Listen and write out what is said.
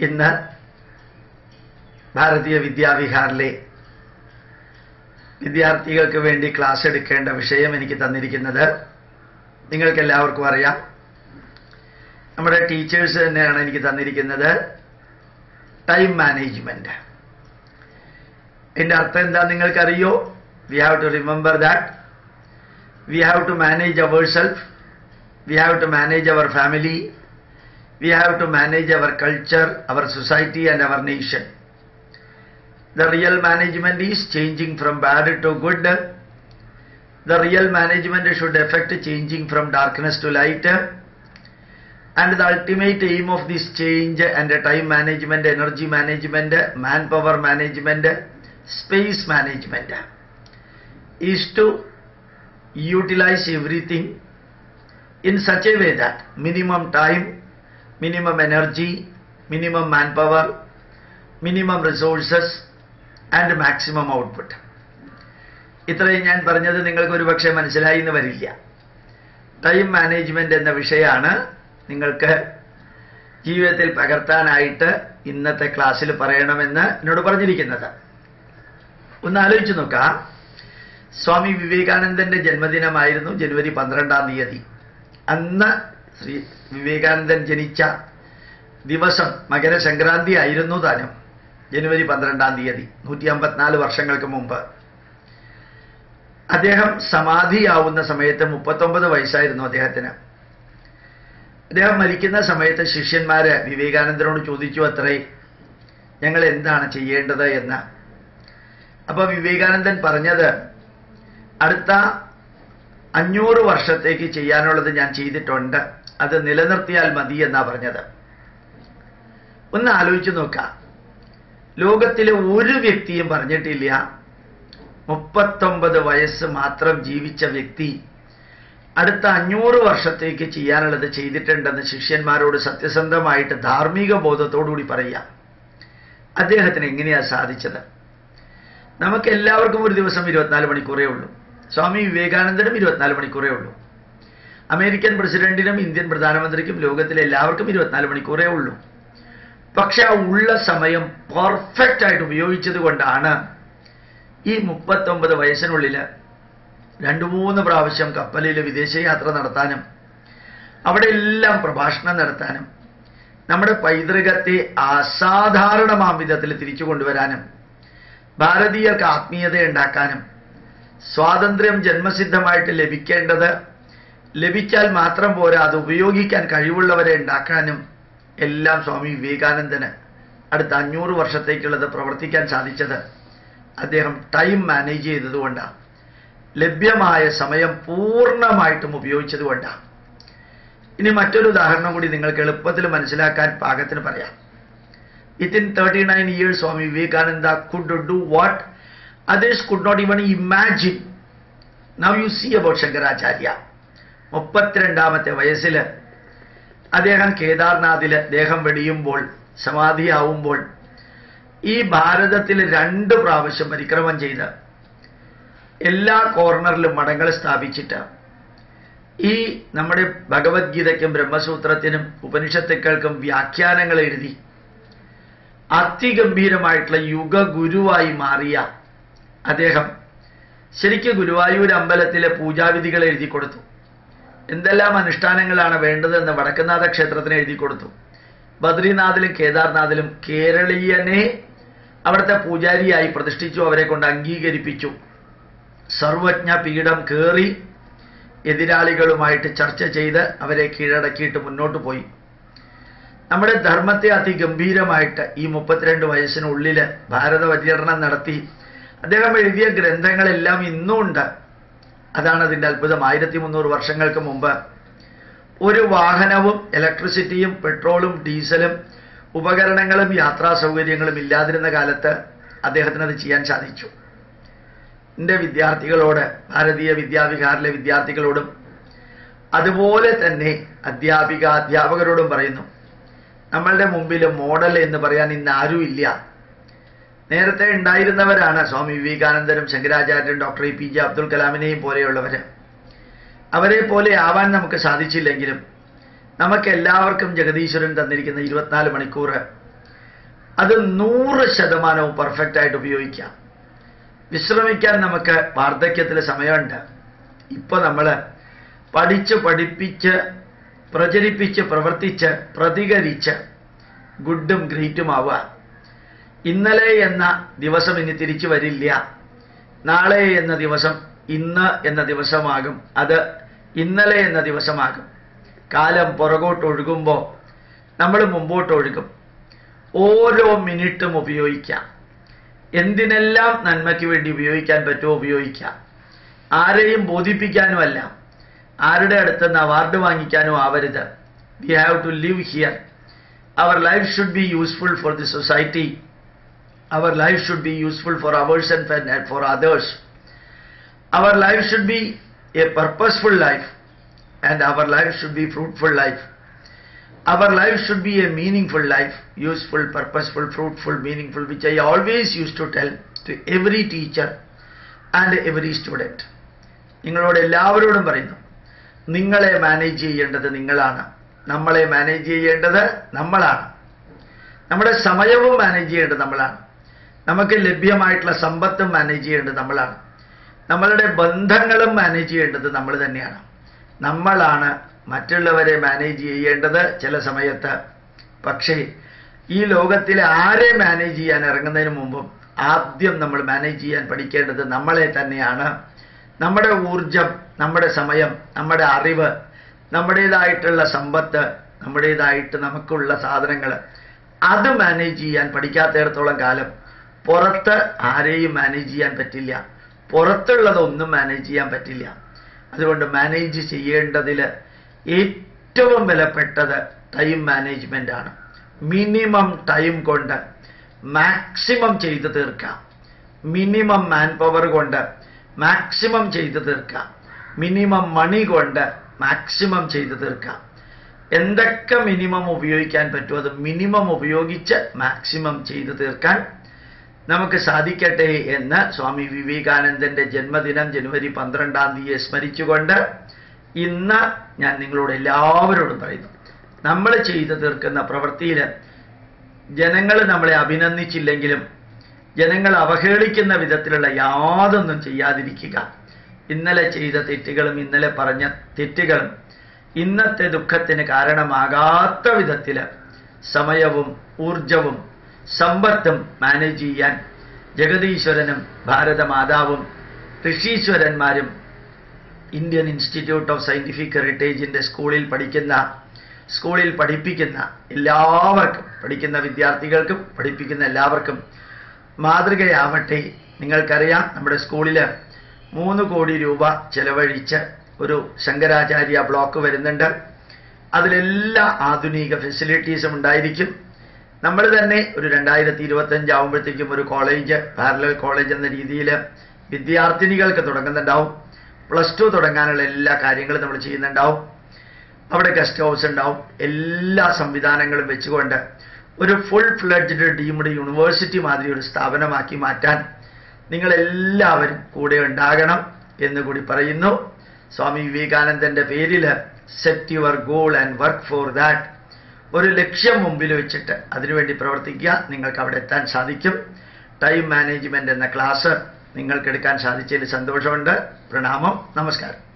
ഇന്ന് ഭാരതീയ വിദ്യാവിഹാറിലെ വിദ്യാർത്ഥികൾക്ക് വേണ്ടി ക്ലാസ് എടുക്കേണ്ട വിഷയം എനിക്ക് തന്നിരിക്കുന്നത് നിങ്ങൾക്ക് എല്ലാവർക്കും അറിയാം. നമ്മുടെ ടീച്ചേഴ്സ് തന്നെയാണ് എനിക്ക് തന്നിരിക്കുന്നത് ടൈം മാനേജ്മെന്റ് എന്റെ അർത്ഥം എന്താ നിങ്ങൾക്കറിയോ? We have to remember that we have to manage our self we have to manage our family we have to manage our culture, our society, and our nation. The real management is changing from bad to good. The real management should affect changing from darkness to light. And the ultimate aim of this change and time management, energy management, manpower management, space management is to utilize everything in such a way that minimum time minimum energy, minimum manpower, minimum resources and maximum output. ഇത്രയും ഞാൻ പറഞ്ഞത് നിങ്ങൾക്ക് ഒരു പക്ഷേ മനസ്സിലായി എന്ന് വരില്ല. Time management എന്ന വിഷയമാണ് നിങ്ങൾക്ക് ജീവിതത്തിൽ പകർത്താനായിട്ട് ഇന്നത്തെ ക്ലാസ്സിൽ പറയണമെന്ന് എന്നോട് പറഞ്ഞിരിക്കുന്നത്. ഒന്ന് ആലോചിച്ച് നോക്കാം. സ്വാമി വിവേകാനന്ദന്റെ ജന്മദിനമായിരുന്നു ജനുവരി പന്ത്രണ്ടാം തീയതി. അന്ന് ശ്രീ വിവേകാനന്ദൻ ജനിച്ച ദിവസം മകരസംക്രാന്തി ആയിരുന്നു താനും. ജനുവരി പന്ത്രണ്ടാം തീയതി നൂറ്റി അമ്പത്തിനാല് വർഷങ്ങൾക്ക് മുമ്പ്. അദ്ദേഹം സമാധിയാവുന്ന സമയത്ത് മുപ്പത്തൊമ്പത് വയസ്സായിരുന്നു അദ്ദേഹത്തിന്. അദ്ദേഹം മരിക്കുന്ന സമയത്ത് ശിഷ്യന്മാര് വിവേകാനന്ദനോട് ചോദിച്ചു അത്രേ ഞങ്ങൾ എന്താണ് ചെയ്യേണ്ടത്? എന്ന്. അപ്പൊ വിവേകാനന്ദൻ പറഞ്ഞത് അടുത്ത അഞ്ഞൂറ് വർഷത്തേക്ക് ചെയ്യാനുള്ളത് ഞാൻ ചെയ്തിട്ടുണ്ട്. അത് നിലനിർത്തിയാൽ മതി എന്നാ പറഞ്ഞത്. ഒന്ന് ആലോചിച്ചു നോക്കാം. ലോകത്തിലെ ഒരു വ്യക്തിയും പറഞ്ഞിട്ടില്ല. മുപ്പത്തൊമ്പത് വയസ്സ് മാത്രം ജീവിച്ച വ്യക്തി അടുത്ത അഞ്ഞൂറ് വർഷത്തേക്ക് ചെയ്യാനുള്ളത് ചെയ്തിട്ടുണ്ടെന്ന് ശിഷ്യന്മാരോട് സത്യസന്ധമായിട്ട് ധാർമ്മിക ബോധത്തോടുകൂടി പറയാം. അദ്ദേഹത്തിന് എങ്ങനെയാ സാധിച്ചത്? നമുക്ക് എല്ലാവർക്കും ഒരു ദിവസം ഇരുപത്തിനാല് മണിക്കൂറേ ഉള്ളൂ. സ്വാമി വിവേകാനന്ദനും ഇരുപത്തിനാല് മണിക്കൂറേ ഉള്ളൂ. അമേരിക്കൻ പ്രസിഡന്റിനും ഇന്ത്യൻ പ്രധാനമന്ത്രിക്കും ലോകത്തിലെ എല്ലാവർക്കും ഇരുപത്തിനാല് മണിക്കൂറേ ഉള്ളൂ. പക്ഷെ ആ ഉള്ള സമയം പെർഫെക്റ്റ് ആയിട്ട് ഉപയോഗിച്ചത് കൊണ്ടാണ് ഈ മുപ്പത്തൊമ്പത് വയസ്സിനുള്ളിൽ രണ്ടു മൂന്ന് പ്രാവശ്യം കപ്പലിൽ വിദേശയാത്ര നടത്താനും അവിടെ എല്ലാം പ്രഭാഷണം നടത്താനും നമ്മുടെ പൈതൃകത്തെ അസാധാരണമാം വിധത്തിൽ തിരിച്ചു കൊണ്ടുവരാനും ഭാരതീയർക്ക് ആത്മീയത ഉണ്ടാക്കാനും സ്വാതന്ത്ര്യം ജന്മസിദ്ധമായിട്ട് ലഭിക്കേണ്ടത് ലഭിച്ചാൽ മാത്രം പോരാ അത് ഉപയോഗിക്കാൻ കഴിവുള്ളവരെ ഉണ്ടാക്കാനും എല്ലാം സ്വാമി വിവേകാനന്ദന് അടുത്ത അഞ്ഞൂറ് വർഷത്തേക്കുള്ളത് പ്രവർത്തിക്കാൻ സാധിച്ചത്. അദ്ദേഹം ടൈം മാനേജ് ചെയ്തതുകൊണ്ടാണ് ലഭ്യമായ സമയം പൂർണമായിട്ടും ഉപയോഗിച്ചതുകൊണ്ടാണ് ഇനി മറ്റൊരു ഉദാഹരണം കൂടി നിങ്ങൾക്ക് എളുപ്പത്തിൽ മനസ്സിലാക്കാൻ പാകത്തിന് പറയാം. Within thirty nine years Swami Vivekananda could do what others could not even imagine. Now you see about Shankaracharya മുപ്പത്തിരണ്ടാമത്തെ വയസ്സിൽ അദ്ദേഹം കേദാർനാഥിൽ ദേഹം വെടിയുമ്പോൾ സമാധിയാവുമ്പോൾ ഈ ഭാരതത്തിൽ രണ്ട് പ്രാവശ്യം പരിക്രമം ചെയ്ത് എല്ലാ കോർണറിലും മഠങ്ങൾ സ്ഥാപിച്ചിട്ട് ഈ നമ്മുടെ ഭഗവത്ഗീതയ്ക്കും ബ്രഹ്മസൂത്രത്തിനും ഉപനിഷത്തുക്കൾക്കും വ്യാഖ്യാനങ്ങൾ എഴുതി അതിഗംഭീരമായിട്ടുള്ള യുഗഗുരുവായി മാറിയ അദ്ദേഹം ശരിക്കും ഗുരുവായൂർ അമ്പലത്തിലെ പൂജാവിധികൾ എഴുതി കൊടുത്തു. എന്തെല്ലാം അനുഷ്ഠാനങ്ങളാണ് വേണ്ടതെന്ന് വടക്കുന്നാഥ ക്ഷേത്രത്തിന് എഴുതി കൊടുത്തു. ബദ്രിനാഥിലും കേദാർനാഥിലും കേരളീയനെ അവിടുത്തെ പൂജാരിയായി പ്രതിഷ്ഠിച്ചു അവരെ കൊണ്ട് അംഗീകരിപ്പിച്ചു. സർവജ്ഞ പീഠം കയറി എതിരാളികളുമായിട്ട് ചർച്ച ചെയ്ത് അവരെ കീഴടക്കിയിട്ട് മുന്നോട്ട് പോയി. നമ്മുടെ ധർമ്മത്തെ അതിഗംഭീരമായിട്ട് ഈ മുപ്പത്തിരണ്ട് വയസ്സിനുള്ളിൽ ഭാരത നടത്തി അദ്ദേഹം എഴുതിയ ഗ്രന്ഥങ്ങളെല്ലാം ഇന്നും ഉണ്ട്. അതാണ് അതിന്റെ അത്ഭുതം. ആയിരത്തി മുന്നൂറ് വർഷങ്ങൾക്ക് മുമ്പ് ഒരു വാഹനവും ഇലക്ട്രിസിറ്റിയും പെട്രോളും ഡീസലും ഉപകരണങ്ങളും യാത്രാ സൗകര്യങ്ങളും ഇല്ലാതിരുന്ന കാലത്ത് അദ്ദേഹത്തിന് അത് ചെയ്യാൻ സാധിച്ചു. എന്റെ വിദ്യാർത്ഥികളോട് ഭാരതീയ വിദ്യാവിഹാറിലെ വിദ്യാർത്ഥികളോടും അതുപോലെ തന്നെ അധ്യാപിക അധ്യാപകരോടും പറയുന്നു നമ്മളുടെ മുമ്പിൽ മോഡൽ എന്ന് പറയാൻ ഇന്ന് ആരും ഇല്ല നേരത്തെ ഉണ്ടായിരുന്നവരാണ് സ്വാമി വിവേകാനന്ദനും ശങ്കരാചാര്യരും doctor A P J Abdul കലാമിനെയും പോലെയുള്ളവർ അവരെ പോലെ ആവാൻ നമുക്ക് സാധിച്ചില്ലെങ്കിലും നമുക്ക് എല്ലാവർക്കും ജഗദീശ്വരൻ തന്നിരിക്കുന്ന ഇരുപത്തിനാല് മണിക്കൂർ അത് നൂറ് ശതമാനവും പെർഫെക്റ്റ് ആയിട്ട് ഉപയോഗിക്കാം. വിശ്രമിക്കാൻ നമുക്ക് വാർദ്ധക്യത്തിൽ സമയമുണ്ട്. ഇപ്പൊ നമ്മൾ പഠിച്ച് പഠിപ്പിച്ച് പ്രചരിപ്പിച്ച് പ്രവർത്തിച്ച് പ്രതികരിച്ച് ഗുഡും ഗ്രേറ്റും ആവുക ഇന്നലെ എന്ന ദിവസം ഇനി തിരിച്ചു വരില്ല. നാളെ എന്ന ദിവസം ഇന്ന് എന്ന ദിവസമാകും. അത് ഇന്നലെ എന്ന ദിവസമാകും. കാലം പുറകോട്ട് ഒഴുകുമ്പോൾ നമ്മൾ മുമ്പോട്ട് ഒഴുകും. ഓരോ മിനിറ്റും ഉപയോഗിക്കാം. എന്തിനെല്ലാം നന്മയ്ക്ക് വേണ്ടി ഉപയോഗിക്കാൻ പറ്റുമോ ഉപയോഗിക്കാം. ആരെയും ബോധിപ്പിക്കാനുമല്ല. ആരുടെ അടുത്ത് നിന്ന് അവാർഡ് വാങ്ങിക്കാനും ആവരുത്. We have to live here our life should be useful for the society our life should be useful for ours and for- and for others. Our life should be a purposeful life and our life should be fruitful life. Our life should be a meaningful life, useful, purposeful, fruitful, meaningful, which I always used to tell to every teacher and every student. നിങ്ങളോട് എല്ലാവരോടും പറയുന്നു നിങ്ങളെ manage ചെയ്യേണ്ടത് നിങ്ങളാണ് നമ്മളെ manage ചെയ്യേണ്ടത് നമ്മളാണ് നമ്മുടെ സമയവും മാനേജ് ചെയ്യേണ്ടത് നമ്മളാണ് നമുക്ക് ലഭ്യമായിട്ടുള്ള സമ്പത്തും മാനേജ് ചെയ്യേണ്ടത് നമ്മളാണ്. നമ്മളുടെ ബന്ധങ്ങളും മാനേജ് ചെയ്യേണ്ടത് നമ്മൾ തന്നെയാണ്. നമ്മളാണ് മറ്റുള്ളവരെ മാനേജ് ചെയ്യേണ്ടത് ചില സമയത്ത്. പക്ഷേ ഈ ലോകത്തിൽ ആരെ മാനേജ് ചെയ്യാൻ ഇറങ്ങുന്നതിന് മുമ്പും ആദ്യം നമ്മൾ മാനേജ് ചെയ്യാൻ പഠിക്കേണ്ടത് നമ്മളെ തന്നെയാണ്. നമ്മുടെ ഊർജം നമ്മുടെ സമയം നമ്മുടെ അറിവ് നമ്മുടേതായിട്ടുള്ള സമ്പത്ത് നമ്മുടേതായിട്ട് നമുക്കുള്ള സാധനങ്ങൾ അത് മാനേജ് ചെയ്യാൻ പഠിക്കാത്തിടത്തോളം കാലം പുറത്ത് ആരെയും മാനേജ് ചെയ്യാൻ പറ്റില്ല. പുറത്തുള്ളതൊന്നും മാനേജ് ചെയ്യാൻ പറ്റില്ല. അതുകൊണ്ട് മാനേജ് ചെയ്യേണ്ടതിൽ ഏറ്റവും വിലപ്പെട്ടത് ടൈം മാനേജ്മെന്റ് ആണ്. മിനിമം ടൈം കൊണ്ട് മാക്സിമം ചെയ്തു തീർക്കാം. മിനിമം മാൻ പവർ കൊണ്ട് മാക്സിമം ചെയ്തു തീർക്കാം. മിനിമം മണി കൊണ്ട് മാക്സിമം ചെയ്തു തീർക്കാം. എന്തൊക്കെ മിനിമം ഉപയോഗിക്കാൻ പറ്റുമോ അത് മിനിമം ഉപയോഗിച്ച് മാക്സിമം ചെയ്തു തീർക്കാൻ നമുക്ക് സാധിക്കട്ടെ എന്ന് സ്വാമി വിവേകാനന്ദന്റെ ജന്മദിനം ജനുവരി പന്ത്രണ്ടാം തീയതി സ്മരിച്ചുകൊണ്ട് ഇന്ന് ഞാൻ നിങ്ങളോട് എല്ലാവരോടും പറയുന്നു. നമ്മൾ ചെയ്തു തീർക്കുന്ന പ്രവൃത്തിയിൽ ജനങ്ങൾ നമ്മളെ അഭിനന്ദിച്ചില്ലെങ്കിലും ജനങ്ങൾ അവഹേളിക്കുന്ന വിധത്തിലുള്ള യാതൊന്നും ചെയ്യാതിരിക്കുക. ഇന്നലെ ചെയ്ത തെറ്റുകളും ഇന്നലെ പറഞ്ഞ തെറ്റുകളും ഇന്നത്തെ ദുഃഖത്തിന് കാരണമാകാത്ത വിധത്തിൽ സമയവും ഊർജവും സമ്പത്തും മാനേജ് ചെയ്യാൻ ജഗതീശ്വരനും ഭാരതമാതാവും ഋഷീശ്വരന്മാരും ഇന്ത്യൻ ഇൻസ്റ്റിറ്റ്യൂട്ട് ഓഫ് സയന്റിഫിക് ഹെറിറ്റേജിന്റെ സ്കൂളിൽ പഠിക്കുന്ന സ്കൂളിൽ പഠിപ്പിക്കുന്ന എല്ലാവർക്കും പഠിക്കുന്ന വിദ്യാർത്ഥികൾക്കും പഠിപ്പിക്കുന്ന എല്ലാവർക്കും മാതൃകയാവട്ടെ. നിങ്ങൾക്കറിയാം നമ്മുടെ സ്കൂളിൽ മൂന്ന് കോടി രൂപ ചെലവഴിച്ച് ഒരു ശങ്കരാചാര്യ ബ്ലോക്ക് വരുന്നുണ്ട്. അതിലെല്ലാ ആധുനിക ഫെസിലിറ്റീസും ഉണ്ടായിരിക്കും. നമ്മൾ തന്നെ ഒരു രണ്ടായിരത്തി ഇരുപത്തഞ്ച് ആകുമ്പോഴത്തേക്കും ഒരു കോളേജ് പാരലൽ കോളേജ് എന്ന രീതിയിൽ വിദ്യാർത്ഥിനികൾക്ക് തുടങ്ങുന്നുണ്ടാവും. പ്ലസ് ടു തുടങ്ങാനുള്ള എല്ലാ കാര്യങ്ങളും നമ്മൾ ചെയ്യുന്നുണ്ടാവും. അവിടെ ഗസ്റ്റ് ഹൗസ് ഉണ്ടാവും. എല്ലാ സംവിധാനങ്ങളും വെച്ചുകൊണ്ട് ഒരു ഫുൾ ഫ്ലഡ്ജഡ് ഡീംഡ് യൂണിവേഴ്സിറ്റി മാതിരി ഒരു സ്ഥാപനമാക്കി മാറ്റാൻ നിങ്ങളെല്ലാവരും കൂടെ ഉണ്ടാകണം എന്ന് കൂടി പറയുന്നു. സ്വാമി വിവേകാനന്ദന്റെ പേരിൽ set your goal and work for that ഒരു ലക്ഷ്യം മുമ്പിൽ വെച്ചിട്ട് അതിനുവേണ്ടി പ്രവർത്തിക്കുക. നിങ്ങൾക്ക് അവിടെ എത്താൻ സാധിക്കും. ടൈം മാനേജ്മെന്റ് എന്ന ക്ലാസ് നിങ്ങൾക്ക് എടുക്കാൻ സാധിച്ചതിൽ സന്തോഷമുണ്ട്. പ്രണാമം. നമസ്കാരം.